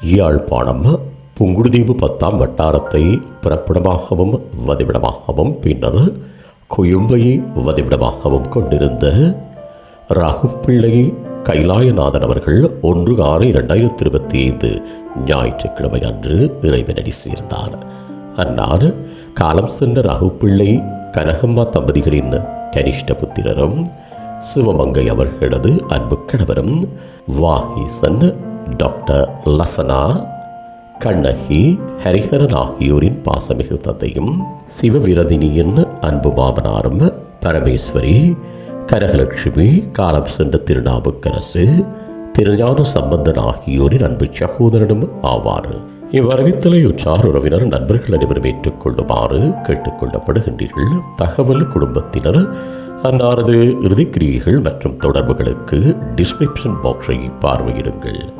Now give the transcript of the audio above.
யாழ்ப்பாணம் புங்குடுதீவு பத்தாம் வட்டாரத்தை பிறப்பிடமாகவும் வதிவிடமாகவும் பின்னர் கொயும்பையை வதிவிடமாகவும் கொண்டிருந்த ராகுப்பிள்ளை கைலாயநாதன் அவர்கள் ஒன்று ஆறு இரண்டாயிரத்தி இருபத்தி ஐந்து ஞாயிற்றுக்கிழமை அன்று இறைவனடி சேர்ந்தார். அன்னார் காலம் சென்ற ராகுப்பிள்ளை கனகம்மா தம்பதிகளின் கனிஷ்ட புத்திரரும் சிவமங்கை அவர்களது அன்பு கணவரும் வாஹீசன் டாக்டர் லசனா கண்ணகி ஹரிஹரன் ஆகியோரின் பாசமிகு தந்தையும் சிவவிரதினியின் அன்பு மாமனாரும் பரமேஸ்வரி கனகலட்சுமி காலம் சென்ற திருநாவுக்கரசு திருஞான சம்பந்தன் ஆகியோரின் அன்பு சகோதரனும் ஆவார். இவ்வரவித்தலை உற்றார் உறவினர் நண்பர்கள் அனைவரும் ஏற்றுக்கொள்ளுமாறு கேட்டுக்கொள்ளப்படுகின்றீர்கள். தகவல் குடும்பத்தினர் அன்னாரது இறுதிக்கிரியைகள் மற்றும் தொடர்புகளுக்கு டிஸ்கிரிப்ஷன் பாக்ஸை பார்வையிடுங்கள்.